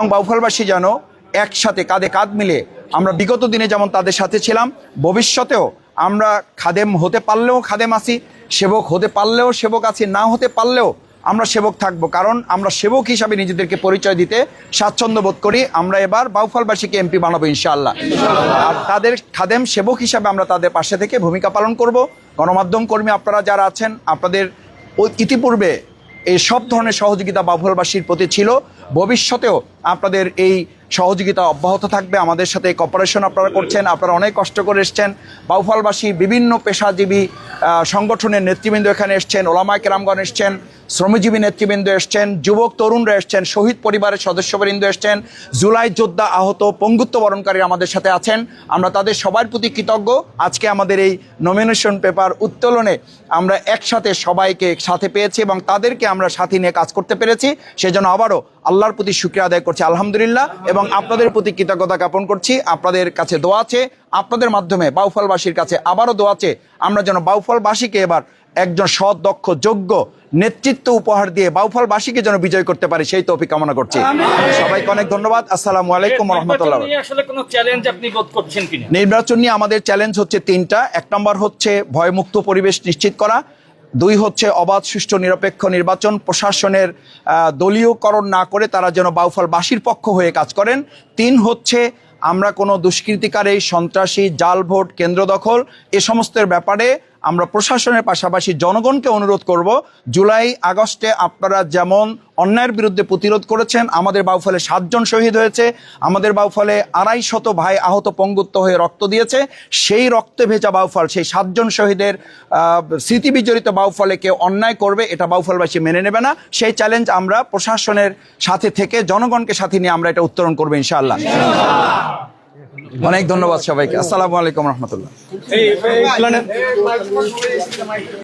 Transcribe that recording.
এবং বাউফলবাসী যেন একসাথে কাঁধে কাঁধ মিলে আমরা বিগত দিনে যেমন তাদের সাথে ছিলাম, ভবিষ্যতেও আমরা খাদেম হতে পারলেও খাদেম আছি, সেবক হতে পারলেও সেবক আছি, না হতে পারলেও আমরা সেবক থাকব। কারণ আমরা সেবক হিসাবে নিজেদেরকে পরিচয় দিতে স্বাচ্ছন্দ্য বোধ করি, আমরা এবার বাউফলবাসীকে এমপি বানাবো ইনশাআল্লাহ। আর তাদের খাদেম সেবক হিসাবে আমরা তাদের পাশে থেকে ভূমিকা পালন করব। গণমাধ্যম কর্মী আপনারা যারা আছেন, আপনাদের ইতিপূর্বে এই সব ধরনের সহযোগিতা বাউফলবাসীর প্রতি ছিল। ভবিষ্যতেও আপনাদের এই সহযোগিতা অব্যাহত থাকবে। আমাদের সাথে কপারেশন আপনারা করছেন, আপনারা অনেক কষ্ট করে এসছেন। বাউফালবাসী বিভিন্ন পেশাজীবী সংগঠনের নেতৃবৃন্দ এখানে এসছেন, ওলামায় কেরামগণ এসছেন। শ্রমজীবী নেতৃবৃন্দ এসছেন, যুবক তরুণরা এসছেন, শহীদ পরিবারের সদস্যবৃন্দ এসছেন, জুলাই যোদ্ধা আহত পঙ্গুত্ব বরণকারী আমাদের সাথে আছেন। আমরা তাদের সবার প্রতি কৃতজ্ঞ। আজকে আমাদের এই নমিনেশন পেপার উত্তোলনে আমরা একসাথে সবাইকে সাথে পেয়েছি এবং তাদেরকে আমরা সাথে নিয়ে কাজ করতে পেরেছি। সেজন্য আবারও আল্লাহর প্রতি শুক্রিয়া আদায় করছি, আলহামদুলিল্লাহ, এবং আপনাদের প্রতি কৃতজ্ঞতা জ্ঞাপন করছি। আপনাদের কাছে দোয়া আছে, আপনাদের মাধ্যমে বাউফলবাসীর কাছে আবারও দোয়া আছে। আমরা যেন বাউফলবাসীকে এবার একজন সৎ দক্ষ যোগ্য নেতৃত্ব উপহার দিয়ে বাউফলবাসীকে যেন বিজয় করতে পারি সেই তৌফিক কামনা করছি। সবাইকে অনেক ধন্যবাদ। আসসালামু আলাইকুম রহমতুল্লাহ নির্বাচন নিয়ে আসলে কোনো চ্যালেঞ্জ আপনি বোধ করছেন কিনা? নির্বাচন নিয়ে আমাদের চ্যালেঞ্জ হচ্ছে তিনটা। এক নম্বর হচ্ছে ভয়মুক্ত পরিবেশ নিশ্চিত করা। দুই হচ্ছে অবাধ সুষ্ঠু নিরপেক্ষ নির্বাচন। প্রশাসনের দলীয়করণ না করে তারা যেন বাউফলবাসীর পক্ষ হয়ে কাজ করেন। তিন হচ্ছে আমরা কোনো দুষ্কৃতিকারী সন্ত্রাসী জাল ভোট কেন্দ্র দখল এ সমস্তের ব্যাপারে আমরা প্রশাসনের পাশাপাশি জনগণকে অনুরোধ করব জুলাই আগস্টে আপনারা যেমন অন্যায়ের বিরুদ্ধে প্রতিরোধ করেছেন আমাদের বাউফলে সাতজন শহীদ হয়েছে আমাদের বাউফলে আড়াই শত ভাই আহত পঙ্গুত্ব হয়ে রক্ত দিয়েছে সেই রক্তে ভেজা বাউফল সেই সাতজন শহীদের আহ, স্মৃতি বিজড়িত বাউফলে কেউ অন্যায় করবে এটা বাউফলবাসী মেনে নেবে না। সেই চ্যালেঞ্জ আমরা প্রশাসনের সাথে থেকে জনগণকে সাথে নিয়ে আমরা এটা উত্তরণ করব ইনশাআল্লাহ। অনেক ধন্যবাদ সবাইকে আসসালামু আলাইকুম রহমতুল্লাহ